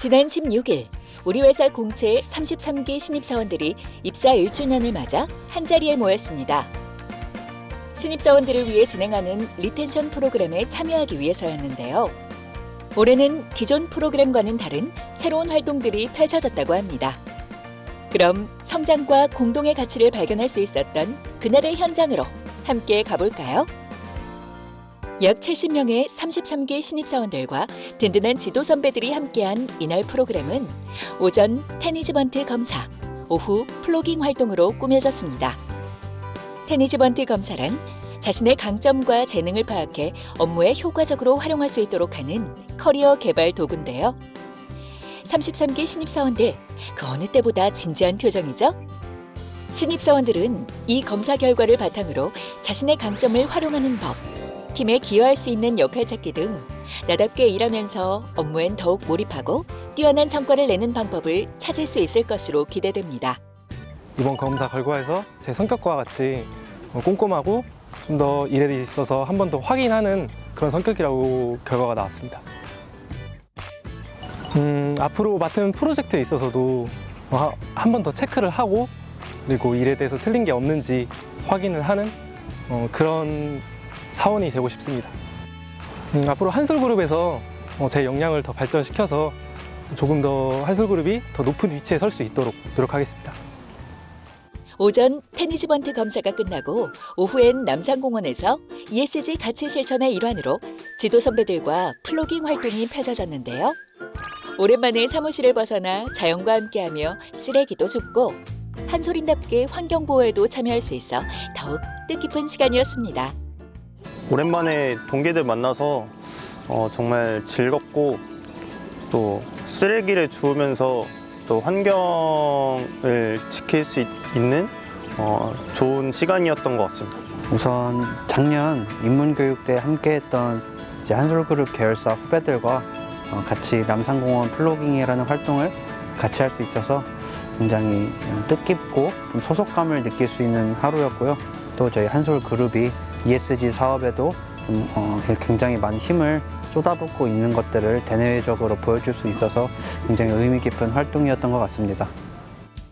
지난 16일 우리 회사 공채 33기 신입사원들이 입사 1주년을 맞아 한자리에 모였습니다. 신입사원들을 위해 진행하는 리텐션 프로그램에 참여하기 위해서였는데요. 올해는 기존 프로그램과는 다른 새로운 활동들이 펼쳐졌다고 합니다. 그럼 성장과 공동의 가치를 발견할 수 있었던 그날의 현장으로 함께 가볼까요? 약 70명의 33기 신입사원들과 든든한 지도 선배들이 함께한 이날 프로그램은 오전 테니지번트 검사, 오후 플로깅 활동으로 꾸며졌습니다. 테니지번트 검사란 자신의 강점과 재능을 파악해 업무에 효과적으로 활용할 수 있도록 하는 커리어 개발 도구인데요. 33기 신입사원들, 그 어느 때보다 진지한 표정이죠? 신입사원들은 이 검사 결과를 바탕으로 자신의 강점을 활용하는 법, 팀에 기여할 수 있는 역할 찾기 등 나답게 일하면서 업무엔 더욱 몰입하고 뛰어난 성과를 내는 방법을 찾을 수 있을 것으로 기대됩니다. 이번 검사 결과에서 제 성격과 같이 어, 꼼꼼하고 좀 더 일에 있어서 한 번 더 확인하는 그런 성격이라고 결과가 나왔습니다. 음, 앞으로 맡은 프로젝트에 있어서도 어, 한번 더 체크를 하고 그리고 일에 대해서 틀린 게 없는지 확인을 하는 어, 그런 사원이 되고 싶습니다. 음, 앞으로 한솔그룹에서 어, 제 역량을 더 발전시켜서 조금 더 한솔그룹이 더 높은 위치에 설 수 있도록 노력하겠습니다. 오전 테니지번트 검사가 끝나고 오후엔 남산공원에서 ESG 가치 실천의 일환으로 지도 선배들과 플로깅 활동이 펼쳐졌는데요. 오랜만에 사무실을 벗어나 자연과 함께하며 쓰레기도 줍고 한솔인답게 환경 보호에도 참여할 수 있어 더욱 뜻깊은 시간이었습니다. 오랜만에 동기들 만나서 어, 정말 즐겁고 또 쓰레기를 주우면서 또 환경을 지킬 수 있, 는 어, 좋은 시간이었던 것 같습니다. 우선 작년 인문교육 때 함께했던 이제 한솔그룹 계열사 후배들과 어, 같이 남산공원 플로깅이라는 활동을 같이 할 수 있어서 굉장히 어, 뜻깊고 좀 소속감을 느낄 수 있는 하루였고요. 또 저희 한솔그룹이 ESG 사업에도 좀, 어, 굉장히 많은 힘을 쏟아붓고 있는 것들을 대내외적으로 보여줄 수 있어서 굉장히 의미 깊은 활동이었던 것 같습니다.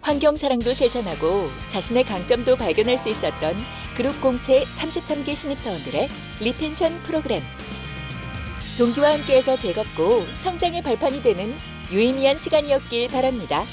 환경 사랑도 실천하고 자신의 강점도 발견할 수 있었던 그룹 공채 33기 신입사원들의 리텐션 프로그램. 동기와 함께해서 즐겁고 성장의 발판이 되는 유의미한 시간이었길 바랍니다.